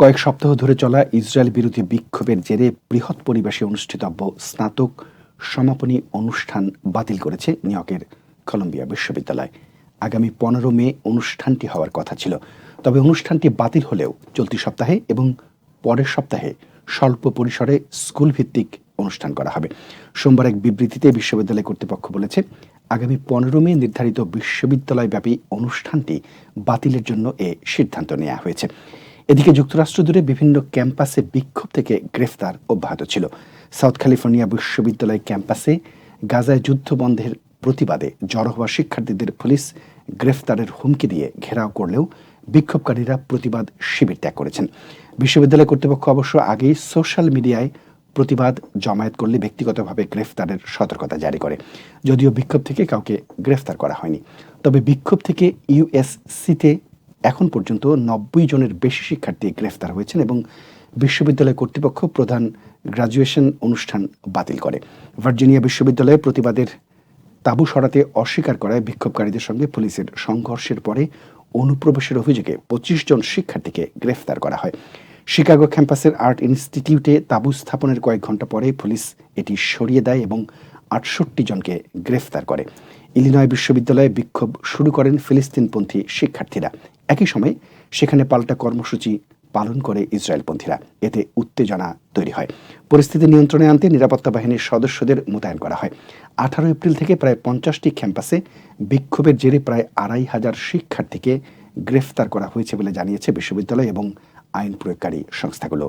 কয়েক সপ্তাহ ধরে চলা ইসরায়েল বিরোধী বিক্ষোভের জেরে বৃহৎ পরিবেশে অনুষ্ঠিতব্য স্নাতক সমাপনী অনুষ্ঠান বাতিল করেছে নিউ ইয়র্কের কলম্বিয়া বিশ্ববিদ্যালয়। আগামী পনেরো মে অনুষ্ঠানটি হওয়ার কথা ছিল। তবে অনুষ্ঠানটি বাতিল হলেও চলতি সপ্তাহে এবং পরের সপ্তাহে স্বল্প পরিসরে স্কুল ভিত্তিক অনুষ্ঠান করা হবে। সোমবার এক বিবৃতিতে বিশ্ববিদ্যালয় কর্তৃপক্ষ বলেছে, আগামী পনেরো মে নির্ধারিত বিশ্ববিদ্যালয়ব্যাপী অনুষ্ঠানটি বাতিলের জন্য এ সিদ্ধান্ত নেওয়া হয়েছে। এদিকে যুক্তরাষ্ট্র জুড়ে বিভিন্ন ক্যাম্পাসে বিক্ষোভ থেকে গ্রেফতার অব্যাহত ছিল। সাউথ ক্যালিফোর্নিয়া বিশ্ববিদ্যালয় ক্যাম্পাসে গাজায় যুদ্ধ বন্ধের প্রতিবাদে জড়ো হওয়া শিক্ষার্থীদের পুলিশ গ্রেফতারের হুমকি দিয়ে ঘেরাও করলেও বিক্ষোভকারীরা প্রতিবাদ শিবির ত্যাগ করেছেন। বিশ্ববিদ্যালয় কর্তৃপক্ষ অবশ্য আগেই সোশ্যাল মিডিয়ায় প্রতিবাদ জমায়েত করলে ব্যক্তিগতভাবে গ্রেফতারের সতর্কতা জারি করে। যদিও বিক্ষোভ থেকে কাউকে গ্রেফতার করা হয়নি। তবে বিক্ষোভ থেকে ইউএসসিতে এখন পর্যন্ত নব্বই জনের বেশি শিক্ষার্থী গ্রেফতার হয়েছেন এবং বিশ্ববিদ্যালয় কর্তৃপক্ষ প্রধান গ্রাজুয়েশন অনুষ্ঠান বাতিল করে। ভার্জিনিয়া বিশ্ববিদ্যালয়ে প্রতিবাদের তাঁবু সরাতে অস্বীকার করায় বিক্ষোভকারীদের সঙ্গে পুলিশের সংঘর্ষের পরে অনুপ্রবেশের অভিযোগে পঁচিশ জন শিক্ষার্থীকে গ্রেফতার করা হয়। শিকাগো ক্যাম্পাসের আর্ট ইনস্টিটিউটে তাবু স্থাপনের কয়েক ঘণ্টা পরে পুলিশ এটি সরিয়ে দেয় এবং আটষট্টি জনকে গ্রেফতার করে। ইলিনয় বিশ্ববিদ্যালয়ে বিক্ষোভ শুরু করেন ফিলিস্তিনপন্থী শিক্ষার্থীরা। একই সময়ে সেখানে পাল্টা কর্মসূচি পালন করে ইসরায়েলপন্থীরা। এতে উত্তেজনা তৈরি হয়। পরিস্থিতি নিয়ন্ত্রণে আনতে নিরাপত্তা বাহিনীর সদস্যদের মোতায়েন করা হয়। আঠারো এপ্রিল থেকে প্রায় পঞ্চাশটি ক্যাম্পাসে বিক্ষোভের জেরে প্রায় আড়াই হাজার শিক্ষার্থীকে গ্রেফতার করা হয়েছে বলে জানিয়েছে বিশ্ববিদ্যালয় এবং আইন প্রয়োগকারী সংস্থাগুলো।